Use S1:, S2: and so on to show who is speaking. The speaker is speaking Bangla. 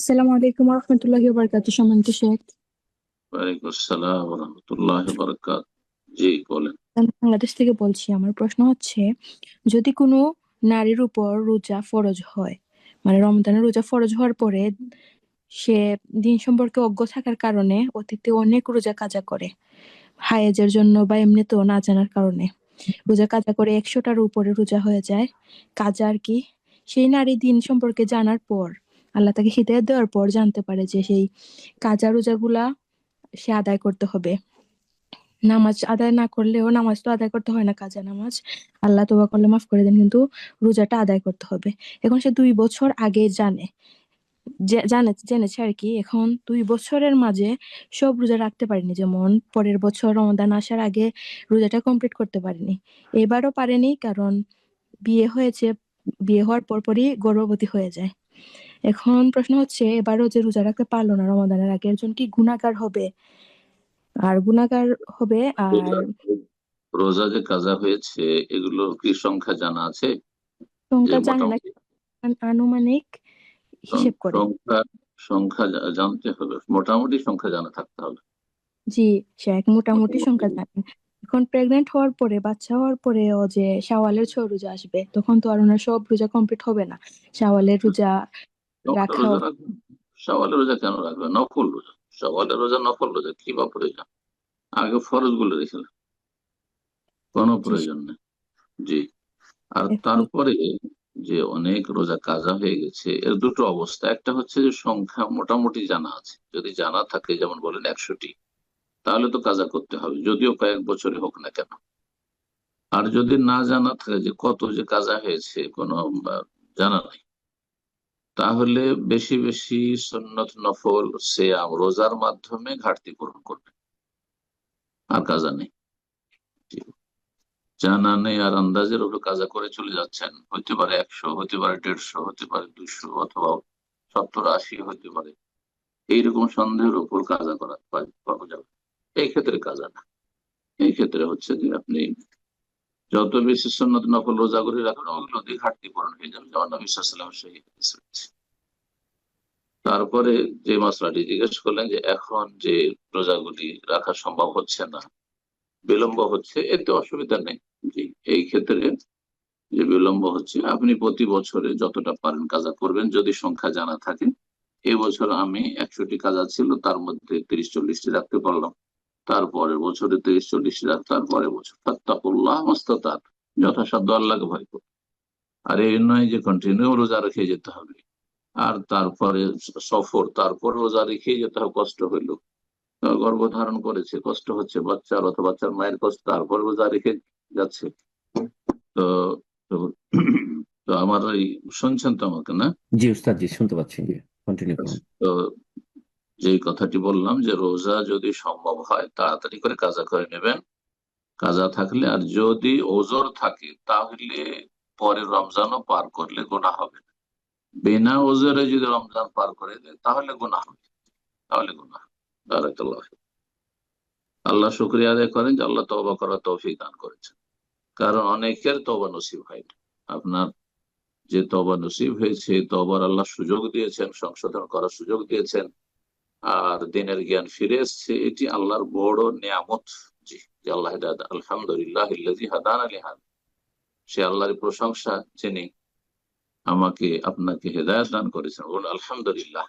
S1: আসসালামু আলাইকুম রহমতুল্লাহি বারকাত সম্মানিত শেখ।
S2: ওয়ালাইকুম আসসালাম রহমতুল্লাহ বরকাত জি বলেন।
S1: আমি বাংলাদেশ থেকে বলছি আমার প্রশ্ন হচ্ছে যদি কোনো নারীর উপর রোজা ফরজ হয় মানে রমজানের রোজা ফরজ হওয়ার পরে সে দিন সম্পর্কে অজ্ঞ থাকার কারণে অতীতে অনেক রোজা কাজা করে হায়েজের জন্য বা এমনিতেও না জানার কারণে রোজা কাজা করে একশোটার উপরে রোজা হয়ে যায় কাজা আর কি সেই নারী দিন সম্পর্কে জানার পর আল্লাহ তাকে হিদায়ত দেওয়ার পর জানতে পারে যে সেই কাজা রোজাগুলা সে আদায় করতে হবে। নামাজ আদায় না করলেও নামাজ তো আদায় করতে হয় না, কাজা নামাজ। আল্লাহ তোবা করলে মাফ করে দেন, কিন্তু রোজাটা আদায় করতে হবে। এখন সে দুই বছর আগে জানে জানে, জেনেছে আর কি, এখন দুই বছরের মাঝে সব রোজা রাখতে পারিনি। যেমন পরের বছর রমাদান আসার আগে রোজাটা কমপ্লিট করতে পারিনি। এবারও পারেনি, কারণ বিয়ে হয়েছে, বিয়ে হওয়ার পরপরই গর্ভবতী হয়ে যায়। এখন প্রশ্ন হচ্ছে এবারও যে রোজা রাখতে পারল না রমাদানের আগে একজন কি গুণাকার হবে? আর গুণাকার হবে আর
S2: রোজা যে কাজা হয়েছে এগুলো কি সংখ্যা জানা আছে?
S1: সংখ্যা জানে না আনুমানিক হিসেব করে।
S2: সংখ্যা সংখ্যা জানতে হবে মোটামুটি সংখ্যা জানা থাকতে হবে।
S1: জি শেখ মোটামুটি সংখ্যা জানেন এখন প্রেগনেন্ট হওয়ার পরে বাচ্চা হওয়ার পরে ও যে শাওয়ালের ছয় রোজা আসবে তখন তো আর ওনার সব রোজা কমপ্লিট হবে না। শাওয়ালের রোজা রাখা
S2: সওয়ালের রোজা কেন রাখবে নফল রোজা। সওয়ালের রোজা নফল রোজা কি বা প্রয়োজন? আগে ফরজগুলো রেখেছিলেন কোনো প্রয়োজন নেই। জি। আর তারপরে যে অনেক রোজা কাজা হয়ে গেছে এর দুটো অবস্থা। একটা হচ্ছে যে সংখ্যা মোটামুটি জানা আছে। যদি জানা থাকে যেমন বলেন একশোটি তাহলে তো কাজা করতে হবে। যদিও কয়েক বছরে হোক না কেন। আর যদি না জানা থাকে যে কত যে কাজা হয়েছে কোনো জানা নাই। তাহলে বেশি বেশি সন্নত নফল, সেয়াম, রোজার মাধ্যমে ঘাটতি পূরণ করবে। আর কাজা নেই। জানা নেই আর আন্দাজের উপর কাজা করে চলে যাচ্ছেন। হতে পারে একশো হতে পারে দেড়শো হতে পারে দুশো অথবা সত্তর, আশি হতে পারে। এইরকম সন্দেহের উপর কাজা করা পাওয়া যাবে। এই ক্ষেত্রে কাজা না। এই ক্ষেত্রে হচ্ছে যে আপনি যত বেশি সন্ন্যত নকল রোজা করে রাখবেন, ওগুলো দিয়ে ঘাটতি পূরণ হয়ে যাবে। যেমন নবী সাল্লাম সেই। তারপরে যে মশলাটি জিজ্ঞেস করলেন যে এখন যে রোজাগুলি রাখা সম্ভব হচ্ছে না, বিলম্ব হচ্ছে, এতে অসুবিধা নেই। জি, এই ক্ষেত্রে যে বিলম্ব হচ্ছে, আপনি প্রতি বছরে যতটা পারেন কাজা করবেন, যদি সংখ্যা জানা থাকে। এই বছর আমি একশোটি কাজা ছিল, তার মধ্যে তিরিশ চল্লিশটি রাখতে পারলাম। তারপরের বছরে তিরিশ চল্লিশটি রাখ তারপরের বছর। ফাত্তাকুল্লাহ মাস্তাতাত, যথাসাধ্য আল্লাহকে ভয় করো। আর এই নয় যে কন্টিনিউ রোজা রেখে যেতে হবে। আর তারপরে সফর তারপরে রোজা রেখে যেতে হবে কষ্ট হইল। গর্ভ ধারণ করেছে কষ্ট হচ্ছে বাচ্চার অথবা বাচ্চার মায়ের কষ্ট তারপর রোজা রেখে যাচ্ছে। তো তো আমার এই শুনছেন তো আমাকে না?
S3: জি উস্তাদ জি শুনতে পাচ্ছি জি। কন্টিনিউ করুন।
S2: তো যে কথাটি বললাম যে রোজা যদি সম্ভব হয় তাড়াতাড়ি করে কাজা করে নেবেন। কাজা থাকলে আর যদি ওজোর থাকে তাহলে পরে রমজানও পার করলে গোনা হবে না। বিনা ওজোরে যদি রমজান পার করে দেয়, তাহলে গোনা হবে। তাহলে গোনা হবে। আল্লাহ শুক্রিয়া আদায় করেন যে আল্লাহ তওবা করার তৌফিক দান করেছেন। কারণ অনেকের তবা নসিব হয় না। আপনার যে তবা নসিব হয়েছে তবার আল্লাহ সুযোগ দিয়েছেন, সংশোধন করার সুযোগ দিয়েছেন। আর দিনের জ্ঞান ফিরে এসছে, এটি আল্লাহর বড় নিয়ামত জি আল্লাহ আলহামদুলিল্লাহ। সে আল্লাহর প্রশংসা যিনি আমাকে আপনাকে হেদায়ত দান করেছেন। বলুন আলহামদুলিল্লাহ।